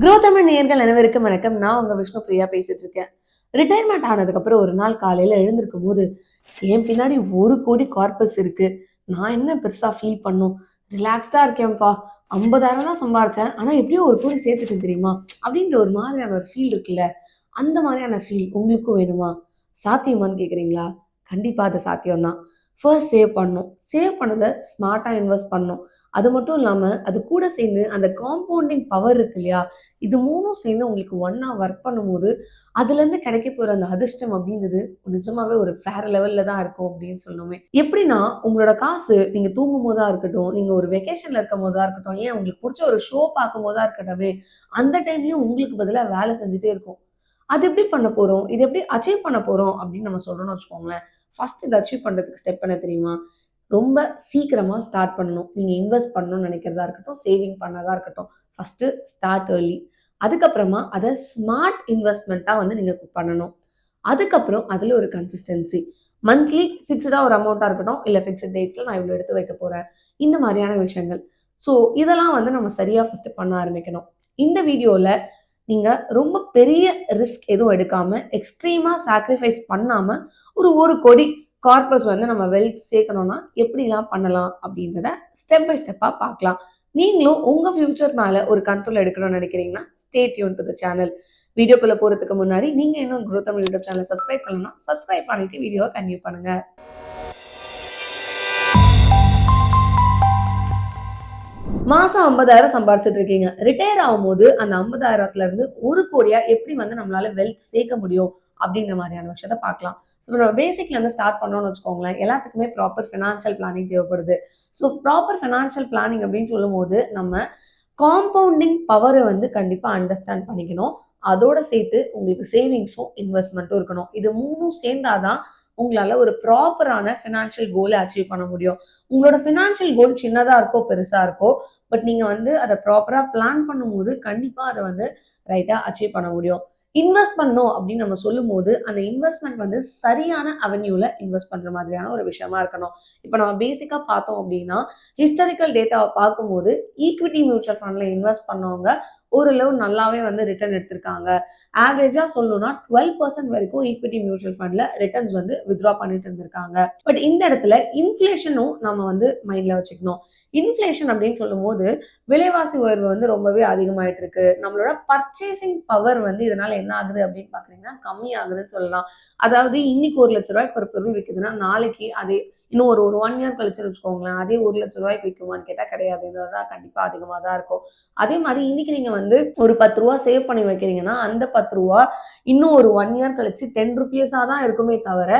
Grow Tamil நேயர்கள் அனைவருக்கும் வணக்கம். நான் உங்க விஷ்ணு பிரியா பேசிட்டு இருக்கேன் ரிட்டையர்மெண்ட் ஆனதுக்கு அப்புறம் ஒரு நாள் காலையில எழுந்திருக்கும் போது என் பின்னாடி ஒரு கோடி கார்பஸ் இருக்கு. நான் என்ன பெருசா ஃபீல் பண்ணும்? ரிலாக்ஸ்டா இருக்கேன்ப்பா. ஐம்பதாயிரம் தான் சம்பாரிச்சேன். ஆனா எப்படியும் ஒரு கோடி சேர்த்துட்டேன் தெரியுமா? அப்படின்ற ஒரு மாதிரியான ஒரு ஃபீல் இருக்குல்ல. அந்த மாதிரியான ஃபீல் உங்களுக்கும் வேணுமா? சாத்தியமான்னு கேக்குறீங்களா? கண்டிப்பா அது சாத்தியம்தான். ஃபர்ஸ்ட் சேவ் பண்ணும். சேவ் பண்ணதை ஸ்மார்ட்டாக இன்வெஸ்ட் பண்ணும். அது மட்டும் இல்லாமல் அது கூட சேர்ந்து அந்த காம்பவுண்டிங் பவர் இருக்கு இல்லையா? இது மூணும் சேர்ந்து உங்களுக்கு ஒன்னாக ஒர்க் பண்ணும்போது அதுலேருந்து கிடைக்க போகிற அந்த அதிர்ஷ்டம் அப்படின்றது நிஜமாவே ஒரு வேற லெவலில் தான் இருக்கும் அப்படின்னு சொல்லணுமே. எப்படின்னா உங்களோட காசு நீங்கள் தூங்கும் போதா இருக்கட்டும் நீங்கள் ஒரு வெக்கேஷனில் இருக்கும் போதாக இருக்கட்டும் ஏன் உங்களுக்கு பிடிச்ச ஒரு ஷோ பார்க்கும் போதா இருக்கட்டுமே அந்த டைம்லையும் உங்களுக்கு பதிலாக வேலை செஞ்சுட்டே இருக்கும். அது எப்படி பண்ண போகிறோம் இது எப்படி அச்சீவ் பண்ண போகிறோம் அப்படின்னு நம்ம சொல்கிறோம்னு வச்சுக்கோங்களேன். ஃபர்ஸ்ட் இதை அச்சீவ் பண்ணுறதுக்கு ஸ்டெப் என்ன தெரியுமா? ரொம்ப சீக்கிரமாக ஸ்டார்ட் பண்ணணும். நீங்கள் இன்வெஸ்ட் பண்ணணும்னு நினைக்கிறதா இருக்கட்டும் சேவிங் பண்ணதாக இருக்கட்டும். ஃபஸ்ட்டு ஸ்டார்ட் ஏர்லி அதுக்கப்புறமா அதை ஸ்மார்ட் இன்வெஸ்ட்மெண்ட்டாக வந்து நீங்கள் பண்ணணும். அதுக்கப்புறம் அதில் ஒரு கன்சிஸ்டன்சி மந்த்லி ஃபிக்ஸ்டாக ஒரு அமௌண்ட்டாக இருக்கட்டும் இல்லை ஃபிக்ஸ்ட் டேட்ஸில் நான் இவ்வளோ எடுத்து வைக்க போகிறேன் இந்த மாதிரியான விஷயங்கள். ஸோ இதெல்லாம் வந்து நம்ம சரியாக ஃபஸ்ட்டு பண்ண ஆரம்பிக்கணும். இந்த வீடியோவில் நீங்கள் ரொம்ப பெரிய ரிஸ்க் எதுவும் எடுக்காமல் எக்ஸ்ட்ரீமாக சாக்ரிஃபைஸ் பண்ணாமல் ஒரு ஒரு கோடி கார்பஸ் வந்து நம்ம வெல்த் சேர்க்கணும்னா எப்படிலாம் பண்ணலாம் அப்படின்றத ஸ்டெப் பை ஸ்டெப்பாக பார்க்கலாம். நீங்களும் உங்கள் ஃப்யூச்சர் மேலே ஒரு கண்ட்ரோல் எடுக்கணும்னு நினைக்கிறீங்கன்னா stay tuned to the channel வீடியோக்குள்ளே போகிறதுக்கு முன்னாடி நீங்கள் இன்னும் Grow Tamil YouTube channel subscribe பண்ணணும்னா சப்ஸ்கிரைப் பண்ணிட்டு வீடியோவை கன்டினியூ பண்ணுங்கள் மாசம் ஐம்பதாயிரம் சம்பாரிச்சிட்டு இருக்கீங்க. ரிட்டையர் ஆகும்போது அந்த ஐம்பதாயிரத்துல இருந்து ஒரு கோடியா எப்படி வந்து நம்மளால வெல்த் சேர்க்க முடியும் அப்படின்ற மாதிரியான விஷயத்த பார்க்கலாம். ஸோ நம்ம பேசிக்ல இருந்து ஸ்டார்ட் பண்ணோம்னு வச்சுக்கோங்களேன் எல்லாத்துக்குமே ப்ராப்பர் ஃபினான்ஷியல் பிளானிங் தேவைப்படுது. ஸோ ப்ராப்பர் ஃபினான்ஷியல் பிளானிங் அப்படின்னு சொல்லும்போது நம்ம காம்பவுண்டிங் பவரை வந்து கண்டிப்பாக அண்டர்ஸ்டாண்ட் பண்ணிக்கணும். அதோட சேர்த்து உங்களுக்கு சேவிங்ஸும் இன்வெஸ்ட்மெண்ட்டும் இருக்கணும். இது மூணும் சேர்ந்தாதான் உங்களால ஒரு ப்ராப்பரான ஃபினான்ஷியல் கோலை அச்சீவ் பண்ண முடியும். உங்களோட ஃபினான்ஷியல் கோல் சின்னதா இருக்கோ பெருசா இருக்கோ பட் நீங்க வந்து அதை ப்ராப்பரா பிளான் பண்ணும்போது கண்டிப்பா அதை வந்து ரைட்டா அச்சீவ் பண்ண முடியும். இன்வெஸ்ட் பண்ணோம் அப்படின்னு நம்ம சொல்லும்போது அந்த இன்வெஸ்ட்மெண்ட் வந்து சரியான அவென்யூல இன்வெஸ்ட் பண்ற மாதிரியான ஒரு விஷயமா இருக்கணும். இப்போ நம்ம பேசிக்கா பார்த்தோம் அப்படின்னா ஹிஸ்டாரிக்கல் டேட்டாவை பார்க்கும்போது ஈக்விட்டி மியூச்சுவல் ஃபண்ட்ல இன்வெஸ்ட் பண்ணவங்க ஓரளவு நல்லாவே வந்து ரிட்டர்ன் எடுத்திருக்காங்க. ஆவரேஜா சொல்லணும்னா டுவெல் பர்சன்ட் வரைக்கும் ஈக்விட்டி மியூச்சுவல் ஃபண்ட்ல ரிட்டர்ன்ஸ் வந்து வித்ரா பண்ணிட்டு இருந்திருக்காங்க. பட் இந்த இடத்துல இன்ஃபிளேஷனும் நம்ம வந்து மைண்ட்ல வச்சுக்கணும். இன்ஃபிளேஷன் அப்படின்னு சொல்லும்போது விலைவாசி உயர்வு வந்து ரொம்பவே அதிகமாயிட்டு இருக்கு. நம்மளோட பர்ச்சேசிங் பவர் வந்து இதனால என்ன ஆகுது அப்படின்னு பாக்குறீங்கன்னா கம்மி ஆகுதுன்னு சொல்லலாம். அதாவது இன்னைக்கு ஒரு லட்ச ரூபாய்க்கு ஒரு பொருள் விற்குதுன்னா நாளைக்கு அதே இன்னும் ஒரு ஒரு ஒன் இயர் கழிச்சு வச்சுக்கோங்களேன் அதே ஒரு லட்ச ரூபாய்க்கு விற்குமான்னு கேட்டால் கிடையாது. இதுதான் கண்டிப்பாக அதிகமாக தான் இருக்கும். அதே மாதிரி இன்னைக்கு நீங்கள் வந்து ஒரு பத்து ரூபா சேவ் பண்ணி வைக்கிறீங்கன்னா அந்த பத்து ரூபா இன்னும் ஒரு ஒன் இயர் கழிச்சு டென் ருபீஸாக தான் இருக்குமே தவிர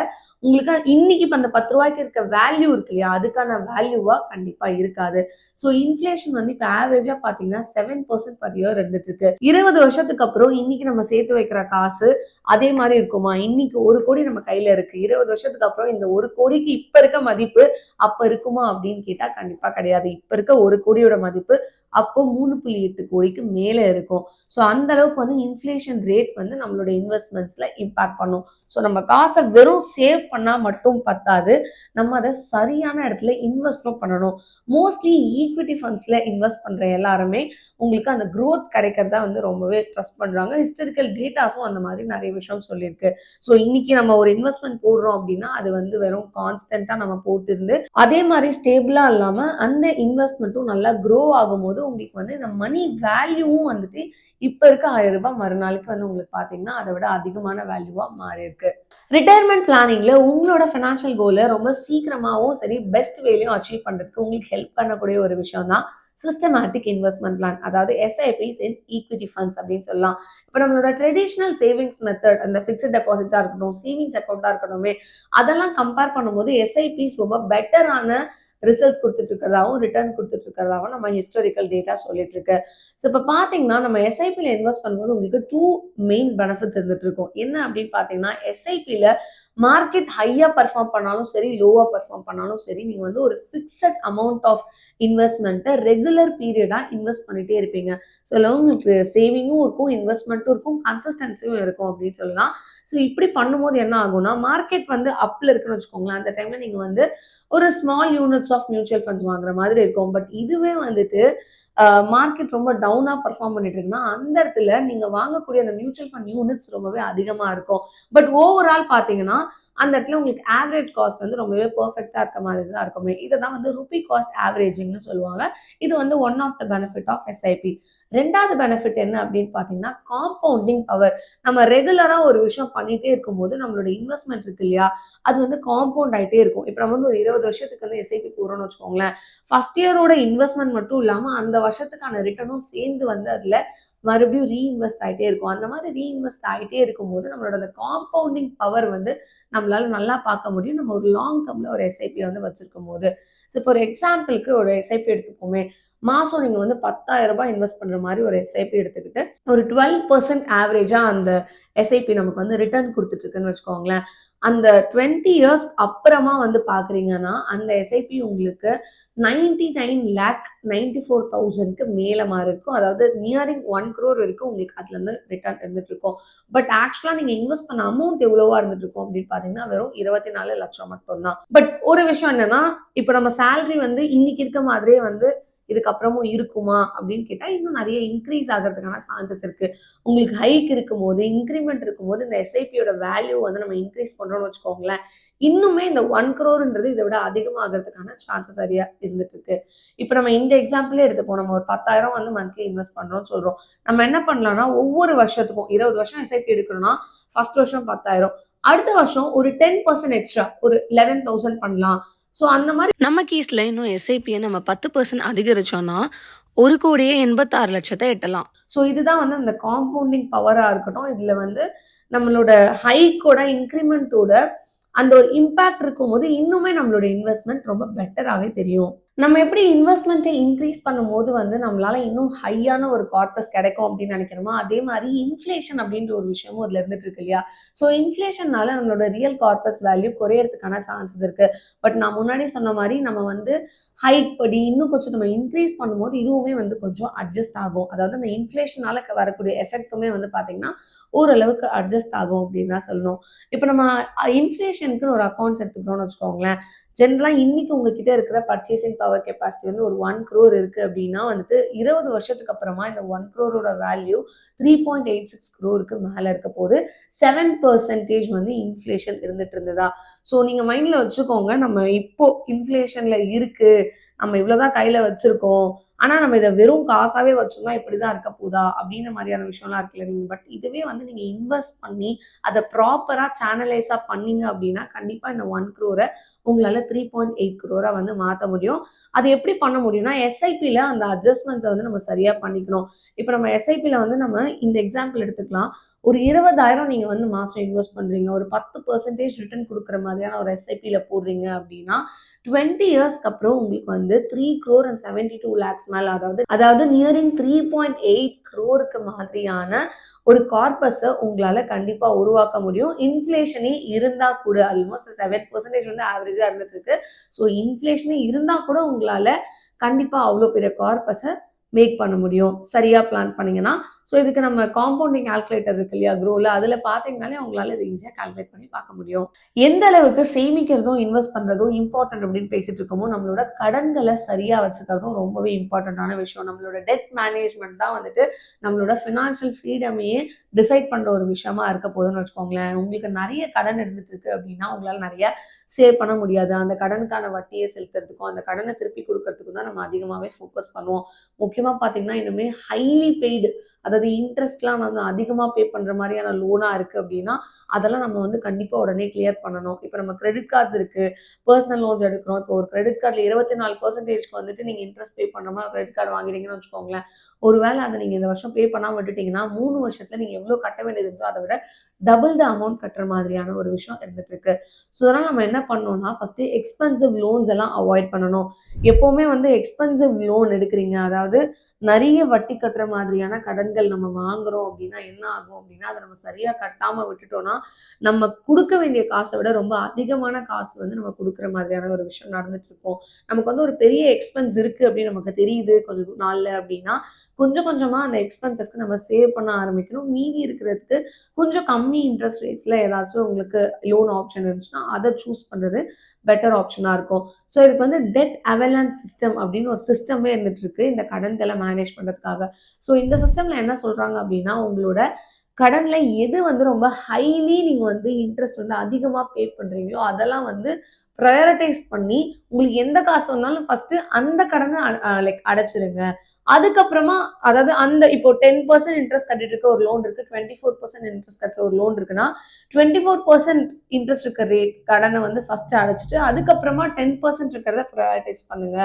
உங்களுக்கு இன்னைக்கு இப்போ அந்த பத்து ரூபாய்க்கு இருக்க வேல்யூ இருக்கு இல்லையா? அதுக்கான வேல்யூவா கண்டிப்பா இருக்காது. ஸோ இன்ஃபிளேஷன் வந்து இப்போ ஆவரேஜா பாத்தீங்கன்னா செவன் பர்சன்ட் பர் இயர் இருந்துட்டு இருக்கு இருபது வருஷத்துக்கு அப்புறம் இன்னைக்கு நம்ம சேர்த்து வைக்கிற காசு அதே மாதிரி இருக்குமா? இன்னைக்கு ஒரு கோடி நம்ம கையில இருக்கு. இருபது வருஷத்துக்கு அப்புறம் இந்த ஒரு கோடிக்கு இப்ப இருக்க மதிப்பு அப்ப இருக்குமா? அப்படின்னு கேட்டா கண்டிப்பா கிடையாது. இப்ப இருக்க ஒரு கோடியோட மதிப்பு அப்போ மூணு புள்ளி எட்டு கோடிக்கு மேல இருக்கும். ஸோ அந்த அளவுக்கு வந்து இன்ஃபிளேஷன் ரேட் வந்து நம்மளோட இன்வெஸ்ட்மெண்ட்ஸ்ல இம்பாக்ட் பண்ணும். ஸோ நம்ம காசை வெறும் சேவ் பண்ணா மட்டும் பத்தாது. நம்ம அதை சரியான இடத்துல இன்வெஸ்டும் பண்ணணும். மோஸ்ட்லி ஈக்விட்டி ஃபண்ட்ஸ்ல இன்வெஸ்ட் பண்ற எல்லாருமே உங்களுக்கு அந்த க்ரோத் கிடைக்கிறதா வந்து ரொம்பவே ட்ரஸ்ட் பண்றாங்க. ஹிஸ்டரிக்கல் டேட்டாஸும் அந்த மாதிரி நிறைய விஷயம் சொல்லியிருக்கு. ஸோ இன்னைக்கு நம்ம ஒரு இன்வெஸ்ட்மெண்ட் போடுறோம் அப்படின்னா அது வந்து வெறும் கான்ஸ்டன்டா நம்ம போட்டு இருந்து அதே மாதிரி ஸ்டேபிளா இல்லாம அந்த இன்வெஸ்ட்மெண்ட்டும் நல்லா க்ரோ ஆகும்போது உங்களுக்கு வந்து இந்த மணி வேல்யூவும் வந்துட்டு இப்ப இருக்க ஆயிரம் ரூபாய் மறுநாளைக்கு வந்து உங்களுக்கு பாத்தீங்கன்னா அதை விட அதிகமான வேல்யூவா மாறி இருக்கு ரிட்டையர்மெண்ட் பிளானிங்ல உங்களோட ஃபினான்ஷியல் கோலை ரொம்ப சீக்கிரமாவும் சரி பெஸ்ட் வேலையும் அச்சீவ் பண்றதுக்கு உங்களுக்கு ஹெல்ப் பண்ணக்கூடிய ஒரு விஷயம் தான் சிஸ்டமேட்டிக் இன்வெஸ்ட்மெண்ட் பிளான் அதாவது எஸ்ஐபிஸ் இன் ஈக்விட்டி ஃபண்ட்ஸ் அப்படின்னு சொல்லலாம். இப்போ நம்மளோட ட்ரெடிஷ்னல் சேவிங்ஸ் மெத்தட் அந்த ஃபிக்ஸ்ட் டெபாசிட்டா இருக்கட்டும் சேவிங்ஸ் அக்கௌண்ட்டா இருக்கட்டுமே அதெல்லாம் கம்பேர் பண்ணும்போது எஸ்ஐபிஸ் ரொம்ப பெட்டரான ரிசல்ட்ஸ் கொடுத்துட்டு இருக்கிறதாவும் ரிட்டர்ன் கொடுத்துட்டு இருக்கிறதாவும் நம்ம ஹிஸ்டாரிக்கல் டேட்டா சொல்லிட்டு இருக்கு ஸோ இப்போ பார்த்தீங்கன்னா நம்ம எஸ்ஐபியில் இன்வெஸ்ட் பண்ணும்போது உங்களுக்கு டூ மெயின் பெனிஃபிட்ஸ் இருந்துட்டு இருக்கும் என்ன அப்படின்னு பார்த்தீங்கன்னா எஸ்ஐபியில் மார்க்கெட் ஹையாக பர்ஃபார்ம் பண்ணாலும் சரி லோவாக பர்ஃபார்ம் பண்ணாலும் சரி நீங்கள் வந்து ஒரு ஃபிக்ஸட் அமௌண்ட் ஆஃப் இன்வெஸ்ட்மெண்ட்டை ரெகுலர் பீரியடாக இன்வெஸ்ட் பண்ணிட்டே இருப்பீங்க. ஸோ அதில் உங்களுக்கு சேவிங்கும் இருக்கும் இன்வெஸ்ட்மெண்ட்டும் இருக்கும் கன்சிஸ்டன்சியும் இருக்கும் அப்படின்னு சொல்லலாம். ஸோ இப்படி பண்ணும்போது என்ன ஆகும்னா மார்க்கெட் வந்து அப்பில் இருக்குன்னு வச்சுக்கோங்களேன். அந்த டைமில் நீங்கள் வந்து ஒரு small units of mutual funds வாங்குற மாதிரி இருக்கும். பட் இதுவே வந்துட்டு மார்க்கெட் ரொம்ப டவுனா பெர்ஃபார்ம் பண்ணிட்டு இருக்குன்னா அந்த இடத்துல நீங்க வாங்கக்கூடிய அந்த மியூச்சுவல் ஃபண்ட் யூனிட்ஸ் ரொம்பவே அதிகமா இருக்கும். பட் ஓவரால் பாத்தீங்கன்னா அந்த இடத்துல உங்களுக்கு ஆவரேஜ் காஸ்ட் வந்து ரொம்பவே பர்ஃபெக்டாக இருக்க மாதிரி தான் இருக்குமே. இதை தான் வந்து ருபி காஸ்ட் ஆவரேஜிங்னு சொல்லுவாங்க. இது வந்து one of the benefit of SIP ரெண்டாவது பெனிஃபிட் என்ன அப்படின்னு பார்த்தீங்கன்னா காம்பவுண்டிங் பவர் நம்ம ரெகுலராக ஒரு விஷயம் பண்ணிகிட்டே இருக்கும்போது நம்மளோட இன்வெஸ்ட்மெண்ட் இருக்கு இல்லையா? அது வந்து காம்பவுண்ட் ஆயிட்டே இருக்கும். இப்போ நம்ம வந்து ஒரு இருபது வருஷத்துக்கு வந்து எஸ்ஐபி போகிறோம்னு வச்சுக்கோங்களேன். ஃபர்ஸ்ட் இயரோட இன்வெஸ்ட்மெண்ட் மட்டும் இல்லாமல் அந்த வருஷத்துக்கான ரிட்டர்னும் சேர்ந்து வந்து அதில் மறுபடியும் ரீஇன்வெஸ்ட் ஆகிட்டே இருக்கும். அந்த மாதிரி ரீஇன்வெஸ்ட் ஆகிட்டே இருக்கும்போது நம்மளோட அந்த காம்பவுண்டிங் பவர் வந்து நம்மளால நல்லா பார்க்க முடியும். நம்ம ஒரு லாங் டேர்ம்ல ஒரு எஸ்ஐபி வந்து வச்சிருக்கும் போது ஸோ இப்போ ஒரு எக்ஸாம்பிளுக்கு ஒரு எஸ்ஐபி எடுத்துப்போமே. மாசம் நீங்க வந்து பத்தாயிரம் ரூபாய் இன்வெஸ்ட் பண்ற மாதிரி ஒரு எஸ்ஐபி எடுத்துக்கிட்டு ஒரு டுவெல் பர்சன்ட் ஆவரேஜா அந்த எஸ்ஐபி நமக்கு வந்து ரிட்டர்ன் கொடுத்துட்டு இருக்குன்னு வச்சுக்கோங்களேன். அந்த டுவெண்ட்டி இயர்ஸ் அப்புறமா வந்து பாக்குறீங்கன்னா அந்த எஸ்ஐபி உங்களுக்கு ninety nine lakh ninety four தௌசண்ட்க்கு மேல மாதிரி இருக்கும். அதாவது நியரிங் ஒன் க்ரோர் வரைக்கும் உங்களுக்கு அதுல இருந்து ரிட்டர்ன் இருந்துட்டு இருக்கும் பட் ஆக்சுவலா நீங்க இன்வெஸ்ட் பண்ண அமௌண்ட் எவ்வளவா இருந்துட்டு இருக்கும் அப்படின்னு பாத்தீங்கன்னா வெறும் இருபத்தி நாலு லட்சம் மட்டும் தான் பட் ஒரு விஷயம் என்னன்னா இப்போ நம்ம சேலரி வந்து இன்னைக்கு இருக்க மாதிரியே வந்து இதுக்கப்புறமும் இருக்குமா அப்படின்னு கேட்டால் இன்னும் நிறைய இன்க்ரீஸ் ஆகிறதுக்கான சான்சஸ் இருக்கு. உங்களுக்கு ஹைக் இருக்கும்போது இன்க்ரிமெண்ட் இருக்கும்போது இந்த எஸ்ஐபியோட வேல்யூ வந்து நம்ம இன்க்ரீஸ் பண்ணுறோம்னு வச்சுக்கோங்களேன் இன்னுமே இந்த ஒன் க்ரோர்ன்றது இதை விட அதிகமாகிறதுக்கான சான்சஸ் சரியா இருந்துட்டு இருக்கு. இப்போ நம்ம இந்த எக்ஸாம்பிளே எடுத்துப்போம். நம்ம ஒரு பத்தாயிரம் வந்து மந்த்லி இன்வெஸ்ட் பண்றோம்னு சொல்றோம். நம்ம என்ன பண்ணலாம்னா ஒவ்வொரு வருஷத்துக்கும் இருபது வருஷம் எஸ்ஐபி எடுக்கணும்னா ஃபர்ஸ்ட் வருஷம் பத்தாயிரம் அடுத்த வருஷம் ஒரு டென் பர்சன்ட் எக்ஸ்ட்ரா ஒரு லெவன் தௌசண்ட் பண்ணலாம். ஸோ அந்த மாதிரி நம்ம கேஸ்ல இன்னும் எஸ்ஐபியை நம்ம பத்து பர்சன்ட் அதிகரிச்சோம்னா ஒரு கோடியே எண்பத்தாறு லட்சத்தை எட்டலாம். ஸோ இதுதான் வந்து அந்த காம்பவுண்டிங் பவரா இருக்கட்டும். இதுல வந்து நம்மளோட ஹைக்கோட இன்க்ரிமெண்ட்டோட அந்த ஒரு இம்பாக்ட் இருக்கும்போது இன்னுமே நம்மளோட இன்வெஸ்ட்மெண்ட் ரொம்ப பெட்டராகவே தெரியும். நம்ம எப்படி இன்வெஸ்ட்மெண்ட்டை இன்க்ரீஸ் பண்ணும்போது வந்து நம்மளால இன்னும் ஹையான ஒரு கார்பஸ் கிடைக்கும் அப்படின்னு நினைக்கிறோமோ அதே மாதிரி இன்ஃப்ளேஷன் அப்படின்ற ஒரு விஷயமும் அதில் இருந்துட்டு இருக்கு இல்லையா? ஸோ இன்ஃப்ளேஷன்னால நம்மளோட ரியல் கார்பஸ் வேல்யூ குறையறதுக்கான சான்சஸ் இருக்கு. பட் நான் முன்னாடி சொன்ன மாதிரி நம்ம வந்து ஹைக் படி இன்னும் கொஞ்சம் நம்ம இன்க்ரீஸ் பண்ணும்போது இதுவுமே வந்து கொஞ்சம் அட்ஜஸ்ட் ஆகும். அதாவது அந்த இன்ஃப்ளேஷனால வரக்கூடிய எஃபெக்ட்டுமே வந்து பாத்தீங்கன்னா ஓரளவுக்கு அட்ஜஸ்ட் ஆகும் அப்படின்னு தான் சொல்லணும். இப்போ நம்ம இன்ஃப்ளேஷனுக்குன்னு ஒரு அக்கௌண்ட் எடுத்துக்கிறோம்னு வச்சுக்கோங்களேன். ஜென்ரலாக இன்னைக்கு உங்ககிட்ட இருக்கிற பர்ச்சேசிங் பவர் கெப்பாசிட்டி வந்து ஒரு ஒன் க்ரோர் இருக்குது அப்படின்னா வந்துட்டு இருபது வருஷத்துக்கு அப்புறமா இந்த one க்ரோரோட value three point eight six க்ரோருக்கு மேலே இருக்க போது செவன் பர்சன்டேஜ் வந்து இன்ஃப்ளேஷன் இருந்துட்டு இருந்ததா? ஸோ நீங்கள் மைண்டில் வச்சுக்கோங்க நம்ம இப்போ இன்ஃப்ளேஷனில் இருக்குது நம்ம இவ்வளோதான் கையில் வச்சுருக்கோம். ஆனால் நம்ம இதை வெறும் காசாகவே வச்சோம்னா இப்படிதான் இருக்க போதா? அப்படின்ற மாதிரியான விஷயம்லாம் இருக்குல்ல நீங்கள் பட் இதுவே வந்து நீங்கள் இன்வெஸ்ட் பண்ணி அதை ப்ராப்பராக சேனலைஸாக பண்ணீங்க அப்படின்னா கண்டிப்பாக இந்த ஒன் க்ரோரை உங்களால் த்ரீ பாயிண்ட் எயிட் க்ரோரா வந்து மாற்ற முடியும். அது எப்படி பண்ண முடியும்னா எஸ்ஐபியில் அந்த அட்ஜஸ்ட்மெண்ட்ஸை வந்து நம்ம சரியாக பண்ணிக்கணும். இப்போ நம்ம எஸ்ஐபியில் வந்து நம்ம இந்த எக்ஸாம்பிள் எடுத்துக்கலாம். ஒரு இருபதாயிரம் நீங்க வந்து மாசம் இன்வெஸ்ட் பண்றீங்க. ஒரு பத்து பர்சன்டேஜ் ரிட்டர்ன் கொடுக்குற மாதிரியான ஒரு எஸ்ஐபியில் போடுறீங்க அப்படின்னா டுவெண்ட்டி இயர்ஸ்க்கு அப்புறம் உங்களுக்கு வந்து three crore and seventy two lakhs மேல அதாவது அதாவது நியரிங் த்ரீ பாயிண்ட் எயிட் க்ரோருக்கு மாதிரியான ஒரு கார்பஸை உங்களால கண்டிப்பா உருவாக்க முடியும். இன்ஃப்ளேஷனே இருந்தா கூட ஆல்மோஸ்ட் செவன் பர்சன்டேஜ் வந்து ஆவரேஜா இருந்துட்டு இருக்கு. ஸோ இன்ஃப்ளேஷனே இருந்தா கூட உங்களால கண்டிப்பா அவ்வளோ பெரிய கார்பஸை மேக் பண்ண முடியும். சரியாக பிளான் பண்ணிங்கன்னா ஸோ இதுக்கு நம்ம காம்பவுண்டிங் கால்குலேட்டர் இருக்கு இல்லையா குரோவில் அதில் பார்த்தீங்கனாலே அவங்களால இதை ஈஸியாக கால்குலேட் பண்ணி பார்க்க முடியும். எந்த அளவுக்கு சேமிக்கிறதும் இன்வெஸ்ட் பண்ணுறதும் இம்பார்ட்டன்ட் அப்படின்னு பேசிட்டு இருக்கோமோ நம்மளோட கடன்களை சரியாக வச்சுக்கிறதும் ரொம்பவே இம்பார்ட்டண்ட்டான விஷயம். நம்மளோட டெட் மேனேஜ்மெண்ட் தான் வந்துட்டு நம்மளோட ஃபினான்ஷியல் ஃப்ரீடமையே டிசைட் பண்ணுற ஒரு விஷயமா இருக்க போதுன்னு வச்சுக்கோங்களேன். உங்களுக்கு நிறைய கடன் இருந்துட்டு இருக்கு அப்படின்னா உங்களால் நிறைய சேவ் பண்ண முடியாது. அந்த கடனுக்கான வட்டியை செலுத்துறதுக்கும் அந்த கடனை திருப்பி கொடுக்கறதுக்கும் தான் நம்ம அதிகமாகவே ஃபோக்கஸ் பண்ணுவோம். முக்கியமாக பார்த்தீங்கன்னா இன்னுமே ஹைலி பெய்டு அதாவது இன்ட்ரெஸ்ட்லாம் வந்து அதிகமாக பே பண்ணுற மாதிரியான லோனாக இருக்குது அப்படின்னா அதெல்லாம் நம்ம வந்து கண்டிப்பாக உடனே கிளியர் பண்ணணும். இப்போ நம்ம கிரெடிட் கார்ட்ஸ் இருக்குது பர்சனல் லோன்ஸ் எடுக்கிறோம். இப்போ ஒரு கிரெடிட் கார்டில் இருபத்தி நாலு பர்சன்டேஜ்க்கு வந்துட்டு நீங்கள் இன்ட்ரெஸ்ட் பே பண்ணுற மாதிரி கிரெடிட் கார்டு வாங்குறீங்கன்னு வச்சுக்கோங்களேன். ஒருவேளை அதை நீங்கள் இந்த வருஷம் பே பண்ணாமல் விட்டுட்டீங்கன்னா மூணு வருஷத்தில் நீங்கள் எவ்வளோ கட்ட வேண்டியது இருந்தோ அதை விட டபுள் த அமௌண்ட் கட்டுற மாதிரியான ஒரு விஷயம் இருந்துட்டு இருக்கு. ஸோ அதனால் நம்ம என்ன பண்ணோம்னா ஃபஸ்ட்டு எக்ஸ்பென்சிவ் லோன்ஸ் எல்லாம் அவாய்ட் பண்ணணும். எப்போவுமே வந்து எக்ஸ்பென்சிவ் லோன் எடுக்கிறீங்க. அதாவது நிறைய வட்டி கட்டுற மாதிரியான கடன்கள் நம்ம வாங்குறோம் அப்படின்னா என்ன ஆகும் அப்படின்னா அதை நம்ம சரியா கட்டாம விட்டுட்டோம்னா நம்ம கொடுக்க வேண்டிய காசை விட ரொம்ப அதிகமான காசு வந்து நம்ம கொடுக்குற மாதிரியான ஒரு விஷயம் நடந்துட்டு இருக்கும். நமக்கு வந்து ஒரு பெரிய எக்ஸ்பென்ஸ் இருக்கு அப்படின்னு நமக்கு தெரியுது. கொஞ்சம் நாள்ல அப்படின்னா கொஞ்சம் கொஞ்சமா அந்த எக்ஸ்பென்சஸ்க்கு நம்ம சேவ் பண்ண ஆரம்பிக்கணும். மீதி இருக்கிறதுக்கு கொஞ்சம் கம்மி இன்ட்ரெஸ்ட் ரேட்ஸ்ல ஏதாச்சும் உங்களுக்கு லோன் ஆப்ஷன் இருந்துச்சுன்னா அதை சூஸ் பண்றது பெட்டர் ஆப்ஷனாக இருக்கும். ஸோ இதுக்கு வந்து டெட் அவலான்ஸ் சிஸ்டம் அப்படின்னு ஒரு சிஸ்டமே இருந்துட்டு இருக்கு. இந்த கடன்களை மேனேஜ் பண்ணுறதுக்காக ஸோ இந்த சிஸ்டம்ல என்ன சொல்றாங்க அப்படின்னா உங்களோட கடன்ல எது வந்து ரொம்ப ஹைலி நீங்கள் வந்து இன்ட்ரெஸ்ட் வந்து அதிகமாக பே பண்ணுறீங்களோ அதெல்லாம் வந்து ப்ரையாரிட்டைஸ் பண்ணி உங்களுக்கு எந்த காசு வந்தாலும் ஃபர்ஸ்ட் அந்த கடனை லைக் அடைச்சிருங்க. அதுக்கப்புறமா அதாவது அந்த இப்போ டென் பர்சன்ட் இன்ட்ரெஸ்ட் கட்டிட்டு இருக்க ஒரு லோன் இருக்கு டுவெண்ட்டி ஃபோர் பர்சன்ட் இன்ட்ரெஸ்ட் கட்டுற ஒரு லோன் இருக்குன்னா டுவெண்ட்டி ஃபோர் பர்சன்ட் இன்ட்ரெஸ்ட் இருக்க ரேட் கடனை வந்து ஃபர்ஸ்ட் அடைச்சிட்டு அதுக்கப்புறமா டென் பர்சன்ட் இருக்கிறத ப்ரையாரிட்டைஸ் பண்ணுங்க.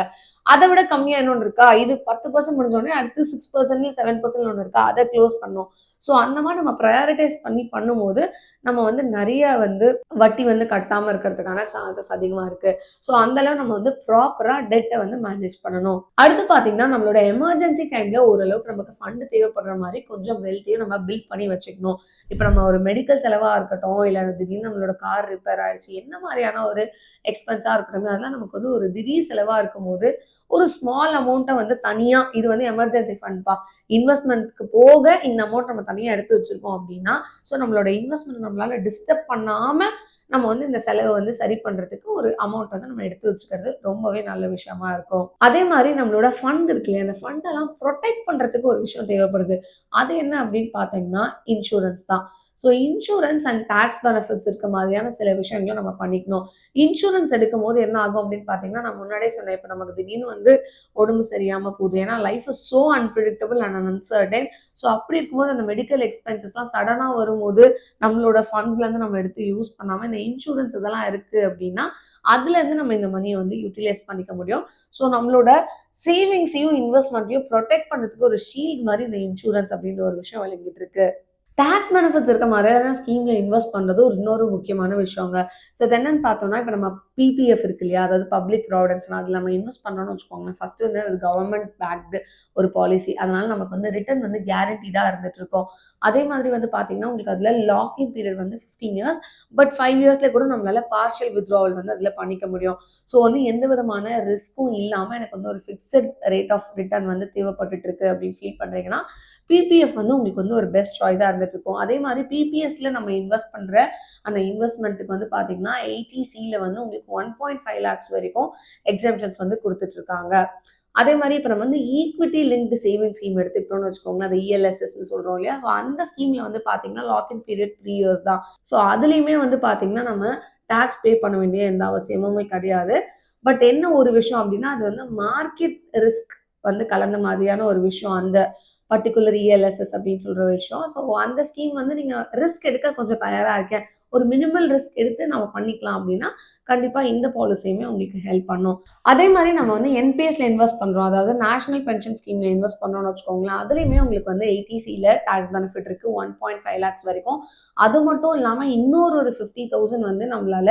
அதை விட கம்மியா இன்னொன்று இருக்கா? இது பத்து பர்சன்ட் முடிஞ்சோடனே அடுத்து சிக்ஸ் பர்சன்ட் செவன் பர்சன்ட் ஒன்று இருக்கா? அதை க்ளோஸ் பண்ணும் ஸோ அந்த மாதிரி நம்ம ப்ரையாரிட்டைஸ் பண்ணி பண்ணும்போது நம்ம வந்து நிறைய வந்து வட்டி வந்து கட்டாமல் இருக்கிறதுக்கான சான்சஸ் அதிகம் இருக்கு. ஸோ அந்த அளவு நம்ம வந்து ப்ராப்பரா டெட்டை வந்து மேனேஜ் பண்ணணும். அடுத்து பாத்தீங்கன்னா நம்மளோட எமர்ஜென்சி டைம்ல ஓரளவுக்கு நமக்கு ஃபண்டு தேவைப்படுற மாதிரி கொஞ்சம் வெல்த்தையும் நம்ம பில்ட் பண்ணி வச்சுக்கணும். இப்போ நம்ம ஒரு மெடிக்கல் செலவா இருக்கட்டும் இல்லை திடீர்னு நம்மளோட கார் ரிப்பேர் ஆயிடுச்சு என்ன மாதிரியான ஒரு எக்ஸ்பென்ஸா இருக்கட்டும் அதெல்லாம் நமக்கு வந்து ஒரு திடீர் செலவா இருக்கும்போது ஒரு ஸ்மால் அமௌண்ட்டை வந்து தனியா இது வந்து எமர்ஜென்சி ஃபண்ட்பா இன்வெஸ்ட்மெண்ட்க்கு போக இந்த அமௌண்ட் நம்ம தனியா எடுத்து வச்சிருக்கோம் அப்படின்னா ஸோ நம்மளோட இன்வெஸ்ட்மெண்ட் நம்மளால டிஸ்டர்ப் பண்ணாம நம்ம வந்து இந்த செலவை வந்து சரி பண்றதுக்கு ஒரு அமௌண்ட் வந்து நம்ம எடுத்து வச்சுக்கிறது ரொம்பவே நல்ல விஷயமா இருக்கும். அதே மாதிரி நம்மளோட ஃபண்ட் இருக்கு இல்லையா? அந்த ஃபண்ட் எல்லாம் ப்ரொடெக்ட் பண்றதுக்கு ஒரு விஷயம் தேவைப்படுது. அது என்ன அப்படின்னு பார்த்தீங்கன்னா இன்சூரன்ஸ் தான். So insurance and tax benefits இருக்க மாதிரியான சில விஷயங்களும் நம்ம பண்ணிக்கணும். இன்சூரன்ஸ் எடுக்கும் போது என்ன ஆகும் அப்படின்னு பார்த்தீங்கன்னா நான் முன்னாடியே சொன்னேன் இப்போ நமக்கு திடீர்னு வந்து உடம்பு சரியாமல் போகுது. ஏன்னா life is so unpredictable and uncertain so அப்படி இருக்கும்போது அந்த மெடிக்கல் எக்ஸ்பென்சஸ்லாம் சடனாக வரும்போது நம்மளோட ஃபண்ட்ஸ்லேருந்து நம்ம எடுத்து யூஸ் பண்ணாமல் இந்த இன்சூரன்ஸ் இதெல்லாம் இருக்குது அப்படின்னா அதுலேருந்து நம்ம இந்த மணியை வந்து யூட்டிலைஸ் பண்ணிக்க முடியும். ஸோ நம்மளோட சேவிங்ஸையும் இன்வெஸ்ட்மெண்ட்டையும் ப்ரொடெக்ட் பண்ணுறதுக்கு ஒரு ஷீல்ட் மாதிரி இந்த இன்சூரன்ஸ் அப்படின்ற ஒரு விஷயம் விளங்கிட்டு இருக்கு. டேக்ஸ் பெனிஃபிட்ஸ் இருக்க மாதிரியான ஸ்கீம்ல இன்வெஸ்ட் பண்றது ஒரு இன்னொரு முக்கியமான விஷயங்க. ஸோ இது என்னன்னு பார்த்தோம்னா இப்போ நம்ம பிபிஎஃப் இருக்கு இல்லையா? அதாவது பப்ளிக் ப்ராவிடன்ட் அதில் நம்ம இன்வெஸ்ட் பண்ணோம்னு வச்சுக்கோங்களேன். ஃபர்ஸ்ட் வந்து அது கவர்மெண்ட் பேக்டு ஒரு பாலிசி அதனால நமக்கு வந்து ரிட்டர்ன் வந்து கேரண்டீடாக இருந்துட்டு இருக்கும். அதே மாதிரி வந்து பார்த்தீங்கன்னா உங்களுக்கு அதில் லாக்கிங் பீரியட் வந்து ஃபிஃப்டீன் இயர்ஸ் பட் ஃபைவ் இயர்ஸ்ல கூட நம்மளால பார்ஷியல் வித்ராவல் வந்து அதில் பண்ணிக்க முடியும். ஸோ வந்து எந்த விதமான ரிஸ்க்கும் இல்லாமல் எனக்கு வந்து ஒரு ஃபிக்ஸட் ரேட் ஆஃப் ரிட்டர்ன் வந்து தேவைப்பட்டுட்டு இருக்கு அப்படின்னு ஃபீல் பண்ணுறீங்கன்னா பிபிஎஃப் வந்து உங்களுக்கு வந்து ஒரு பெஸ்ட் சாய்ஸாக இருந்துட்டு இருக்கும். அதே மாதிரி பிபிஎஸ்ல நம்ம இன்வெஸ்ட் பண்ணுற அந்த இன்வெஸ்ட்மெண்ட்டுக்கு வந்து பார்த்தீங்கன்னா எயிட்டிசியில் வந்து உங்களுக்கு ஒன் பாயிண்ட் ஃபைவ் லேக்ஸ் வரைக்கும் எக்ஸாம்ஷன்ஸ் வந்து கொடுத்துட்டு இருக்காங்க அதே மாதிரி இப்போ நம்ம வந்து ஈக்விட்டி லிங்க்டு சேவிங் ஸ்கீம் எடுத்துக்கிட்டோம்னு வச்சுக்கோங்களேன் அந்த இஎல்எஸ்எஸ்ன்னு சொல்கிறோம் இல்லையா? ஸோ அந்த ஸ்கீமில் வந்து பார்த்தீங்கன்னா lock in period three years தான். ஸோ அதுலேயுமே வந்து பார்த்தீங்கன்னா நம்ம டேக்ஸ் பே பண்ண வேண்டிய எந்த அவசியமுமே கிடையாது. பட் என்ன ஒரு விஷயம் அப்படின்னா அது வந்து மார்க்கெட் ரிஸ்க் வந்து கலந்த மாதிரியான ஒரு விஷயம் அந்த பர்டிகுலர் இஎல்எஸ்எஸ் அப்படின்னு சொல்கிற விஷயம். ஸோ அந்த ஸ்கீம் வந்து நீங்கள் ரிஸ்க் எடுக்க கொஞ்சம் தயாராக இருக்கேன். ஒரு மினிமல் ரிஸ்க் எடுத்து நம்ம பண்ணிக்கலாம் அப்படின்னா கண்டிப்பாக இந்த பாலிசியுமே உங்களுக்கு ஹெல்ப் பண்ணும். அதே மாதிரி நம்ம வந்து என்பிஎஸ்ல இன்வெஸ்ட் பண்ணுறோம் அதாவது நேஷனல் பென்ஷன் ஸ்கீம்ல இன்வெஸ்ட் பண்ணுறோம்னு வச்சுக்கோங்களேன் அதுலேயுமே உங்களுக்கு வந்து எயிட்டிசியில் டேக்ஸ் பெனிஃபிட் இருக்குது ஒன் பாயிண்ட் ஃபைவ் லேக்ஸ் வரைக்கும். அது மட்டும் இல்லாமல் இன்னொரு ஒரு ஃபிஃப்டி தௌசண்ட் வந்து நம்மளால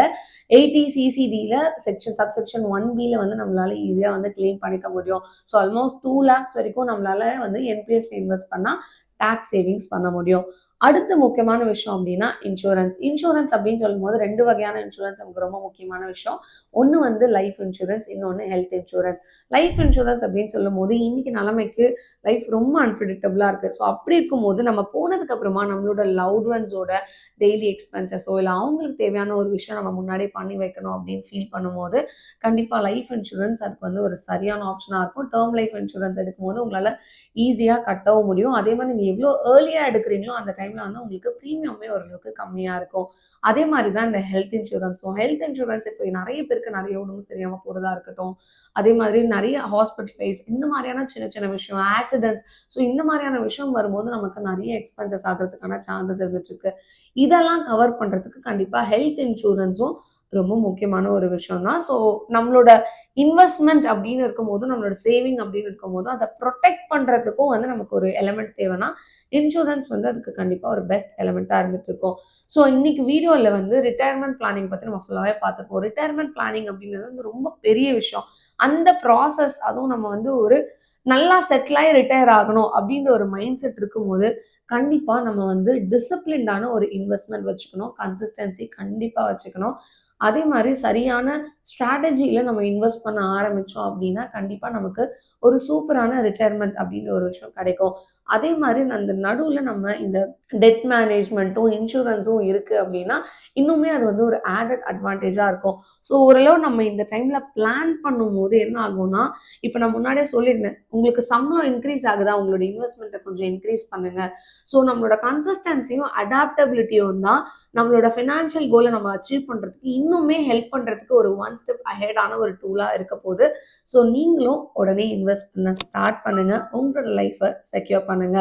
எயிட்டி சிசிடியில் செக்ஷன் சப் செக்ஷன் ஒன் பியில் வந்து நம்மளால ஈஸியாக வந்து கிளைம் பண்ணிக்க முடியும். ஸோ ஆல்மோஸ்ட் டூ லேக்ஸ் வரைக்கும் நம்மளால வந்து என்பிஎஸ்ல இன்வெஸ்ட் பண்ணால் டேக்ஸ் சேவிங்ஸ் பண்ண முடியும். அடுத்த முக்கியமான விஷயம் அப்படின்னா இன்சூரன்ஸ் இன்சூரன்ஸ் அப்படின்னு சொல்லும்போது ரெண்டு வகையான இன்சூரன்ஸ் நமக்கு ரொம்ப முக்கியமான விஷயம். ஒன்று வந்து லைஃப் இன்சூரன்ஸ் இன்னொன்று ஹெல்த் இன்சூரன்ஸ் லைஃப் இன்சூரன்ஸ் அப்படின்னு சொல்லும் போது இன்னைக்கு நிலைமைக்கு லைஃப் ரொம்ப அன்பிரிடிக்டபிளாக இருக்கு. ஸோ அப்படி இருக்கும்போது நம்ம போனதுக்கு அப்புறமா நம்மளோட லவுட் ஒன்ஸோட டெய்லி எக்ஸ்பென்சஸோ இல்லை அவங்களுக்கு தேவையான ஒரு விஷயம் நம்ம முன்னாடி பண்ணி வைக்கணும் அப்படின்னு ஃபீல் பண்ணும்போது கண்டிப்பாக லைஃப் இன்சூரன்ஸ் அதுக்கு வந்து ஒரு சரியான ஆப்ஷனாக இருக்கும். டேர்ம் லைஃப் இன்சூரன்ஸ் எடுக்கும்போது உங்களால் ஈஸியாக கட்டவும் முடியும். அதே மாதிரி நீங்கள் எவ்வளோ ஏர்லியாக எடுக்கிறீங்களோ அந்த டைம் டைமில் வந்து உங்களுக்கு ப்ரீமியமே ஓரளவுக்கு கம்மியாக இருக்கும். அதே மாதிரி தான் இந்த ஹெல்த் இன்சூரன்ஸும் ஹெல்த் இன்சூரன்ஸ் இப்போ நிறைய பேருக்கு நிறைய உடம்பு சரியாமல் போகிறதா இருக்கட்டும். அதே மாதிரி நிறைய ஹாஸ்பிட்டலைஸ் இந்த மாதிரியான சின்ன சின்ன விஷயம் ஆக்சிடென்ட்ஸ் ஸோ இந்த மாதிரியான விஷயம் வரும்போது நமக்கு நிறைய எக்ஸ்பென்சஸ் ஆகிறதுக்கான சான்சஸ் இருந்துட்டு இருக்கு. இதெல்லாம் கவர் பண்ணுறதுக்கு கண்டிப்பாக ஹெல்த் இன்சூரன்ஸும் ரொம்ப முக்கியமான ஒரு விஷயம் தான் ஸோ நம்மளோட இன்வெஸ்ட்மெண்ட் அப்படின்னு இருக்கும்போது நம்மளோட சேவிங் அப்படின்னு இருக்கும்போது அதை ப்ரொடெக்ட் பண்ணுறதுக்கும் வந்து நமக்கு ஒரு எலமெண்ட் தேவைன்னா இன்சூரன்ஸ் வந்து அதுக்கு கண்டிப்பாக ஒரு பெஸ்ட் எலமெண்ட்டாக இருந்துட்டு இருக்கும். ஸோ இன்னைக்கு வீடியோவில் வந்து ரிட்டையர்மெண்ட் பிளானிங் பற்றி நம்ம ஃபுல்லாகவே பார்த்துருப்போம். ரிட்டையர்மெண்ட் பிளானிங் அப்படின்றது வந்து ரொம்ப பெரிய விஷயம். அந்த ப்ராசஸ் அதுவும் நம்ம வந்து ஒரு நல்லா செட்டில் ஆகி ரிட்டையர் ஆகணும் அப்படின்ற ஒரு மைண்ட் செட் இருக்கும்போது கண்டிப்பாக நம்ம வந்து டிசிப்ளின்டான ஒரு இன்வெஸ்ட்மெண்ட் வச்சுக்கணும். கன்சிஸ்டன்சி கண்டிப்பாக வச்சுக்கணும். அதே மாதிரி சரியான ஸ்ட்ராட்டஜியில் நம்ம இன்வெஸ்ட் பண்ண ஆரம்பித்தோம் அப்படின்னா கண்டிப்பாக நமக்கு ஒரு சூப்பரான ரிட்டையர்மெண்ட் அப்படின்ற ஒரு விஷயம் கிடைக்கும். அதே மாதிரி அந்த நடுவில் நம்ம இந்த டெட் மேனேஜ்மெண்ட்டும் இன்சூரன்ஸும் இருக்குது அப்படின்னா இன்னுமே அது வந்து ஒரு ஆடட் அட்வான்டேஜாக இருக்கும். ஸோ ஓரளவு நம்ம இந்த டைமில் பிளான் பண்ணும்போது என்ன ஆகும்னா இப்போ நான் முன்னாடியே சொல்லியிருந்தேன் உங்களுக்கு சம்பளம் இன்க்ரீஸ் ஆகுதா? உங்களோட இன்வெஸ்ட்மெண்ட்டை கொஞ்சம் இன்க்ரீஸ் பண்ணுங்க. ஸோ நம்மளோட கன்சிஸ்டன்சியும் அடாப்டபிலிட்டியும் தான் நம்மளோட ஃபினான்ஷியல் கோலை நம்ம அச்சீவ் பண்ணுறதுக்கு இன்னுமே ஹெல்ப் பண்ணுறதுக்கு ஒரு ஒன் ஸ்டெப் அஹெடான ஒரு டூலாக இருக்க போகுது. ஸோ நீங்களும் உடனே இன்வெஸ்ட் பண்ண ஸ்டார்ட் பண்ணுங்க. உங்களோட லைஃப்பை செக்யூர் பண்ணுங்க.